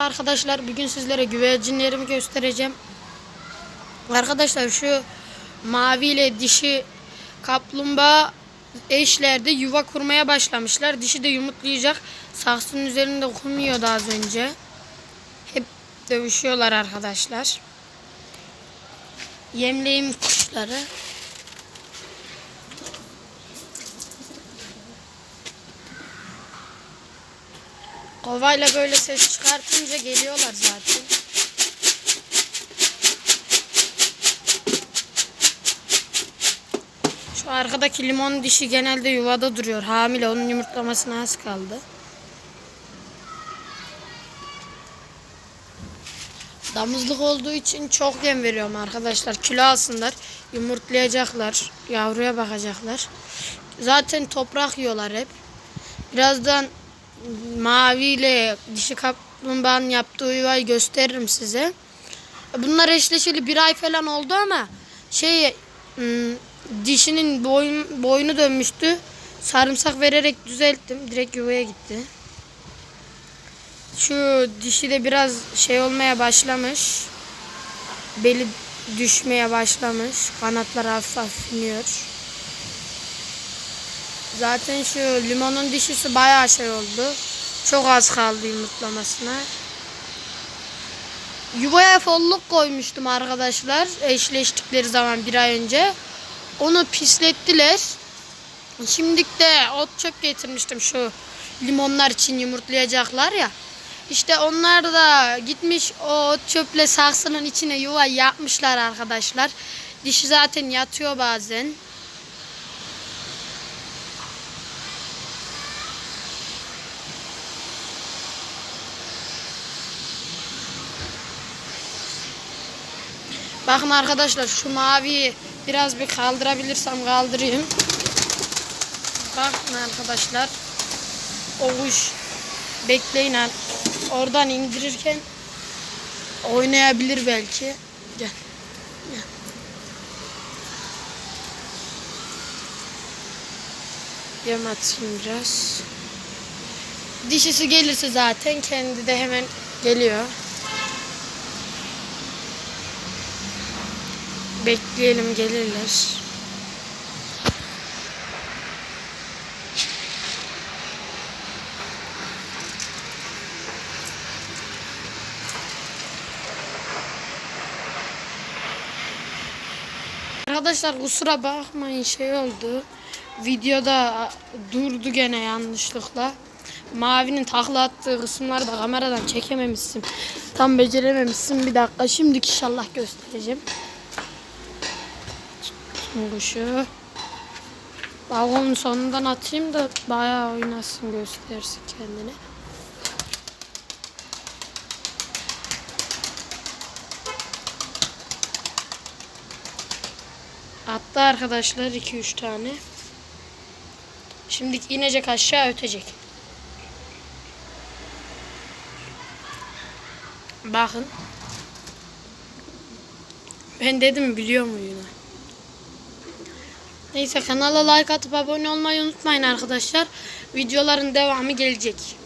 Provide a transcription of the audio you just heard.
Arkadaşlar bugün sizlere güvercinlerimi göstereceğim. Arkadaşlar şu mavi ile dişi kaplumbağa eşlerde yuva kurmaya başlamışlar. Dişi de yumurtlayacak. Saksının üzerinde kurmuyordu az önce. Hep dövüşüyorlar arkadaşlar. Yemleyim kuşları. Kovayla böyle ses çıkartınca geliyorlar zaten. Şu arkadaki limon dişi genelde yuvada duruyor. Hamile onun yumurtlamasına az kaldı. Damızlık olduğu için çok yem veriyorum arkadaşlar. Kilo alsınlar. Yumurtlayacaklar. Yavruya bakacaklar. Zaten toprak yiyorlar hep. Birazdan maviyle dişi kaplumbağanın yaptığı yuvayı gösteririm size. Bunlar eşleşeli bir ay falan oldu ama şey ım, dişinin boyun, boynu dönmüştü. Sarımsak vererek düzelttim. Direkt yuvaya gitti. Şu dişi de biraz şey olmaya başlamış. Beli düşmeye başlamış. Kanatlar hafif hafif iniyor. Zaten şu limonun dişisi bayağı şey oldu. Çok az kaldı yumurtlamasına. Yuvaya folluk koymuştum arkadaşlar. Eşleştikleri zaman bir ay önce. Onu pislettiler. Şimdilik de ot çöp getirmiştim şu limonlar için yumurtlayacaklar ya. İşte onlar da gitmiş o çöple saksının içine yuva yapmışlar arkadaşlar. Dişi zaten yatıyor bazen. Bakın arkadaşlar şu maviyi biraz bir kaldırabilirsem kaldırayım. Bakın arkadaşlar. O kuş bekleyin oradan indirirken oynayabilir belki. Gel. Gel. Yem atayım biraz. Dişisi gelirse zaten kendi de hemen geliyor. Bekleyelim gelirler. Arkadaşlar kusura bakmayın şey oldu. Videoda durdu gene yanlışlıkla. Mavinin takla attığı kısımları da kameradan çekememişsin. Tam becerememişsin. Bir dakika şimdi inşallah göstereceğim. Tuttum kuşu. Balkonun sonundan atayım da bayağı oynasın göstersin kendini. Attı arkadaşlar 2-3 tane. Şimdi inecek aşağı ötecek. Bakın. Ben dedim biliyor muyum? Neyse kanala like atıp abone olmayı unutmayın arkadaşlar. Videoların devamı gelecek.